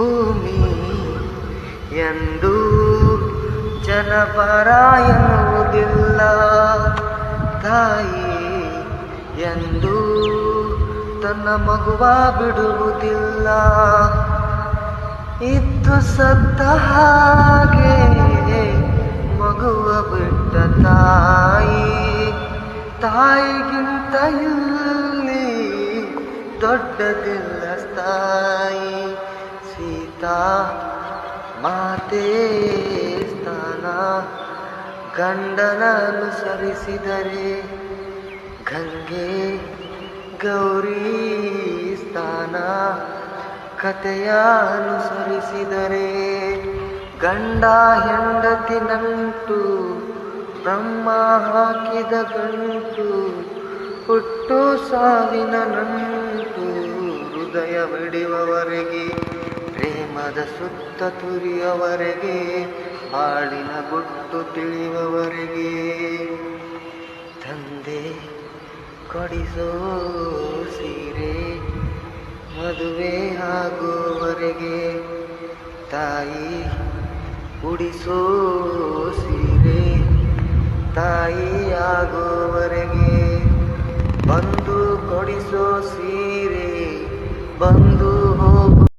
ಭೂಮಿ ಎಂದು ಜನಪರ ಎನ್ನುವುದಿಲ್ಲ ತಾಯಿ ಎಂದು ತನ್ನ ಮಗುವ ಬಿಡುವುದಿಲ್ಲ. ಇದ್ದು ಸತ್ತ ಹಾಗೆ ಮಗುವ ಬಿಟ್ಟ ತಾಯಿ ತಾಯಿಗಿಂತ ಇಲ್ಲಿ ದೊಡ್ಡದಿಲ್ಲ ಸೀತಾ ಮಾತೆ ಸ್ಥಾನ, ಗಂಡನ ಅನುಸರಿಸಿದರೆ ಗಂಗೆ ಗೌರಿ ಸ್ಥಾನ, ಕಥೆಯ ಅನುಸರಿಸಿದರೆ ಗಂಡ ಹೆಂಡತಿ ನಂಟು, ಬ್ರಹ್ಮ ಹಾಕಿದ ಗಂಟು, ಹುಟ್ಟು ಸಾವಿನ ನಂಟು, ಹೃದಯ ಬಿಡುವವರೆಗೆ ಪ್ರೇಮದ ಸುತ್ತ ತುರಿಯವರೆಗೆ, ಹಾಡಿನ ಗುಟ್ಟು ತಿಳಿಯುವವರೆಗೆ ತಂದೆ, ಕೊಡಿಸೋ ಸೀರೆ ಮದುವೆ ಆಗುವವರೆಗೆ, ತಾಯಿ, ಉಡಿಸೋ ಸೀರೆ ತಾಯಿ ಆಗುವವರೆಗೆ. ಬಂದು ಕೊಡಿಸೋ ಸೀರೆ ಬಂದು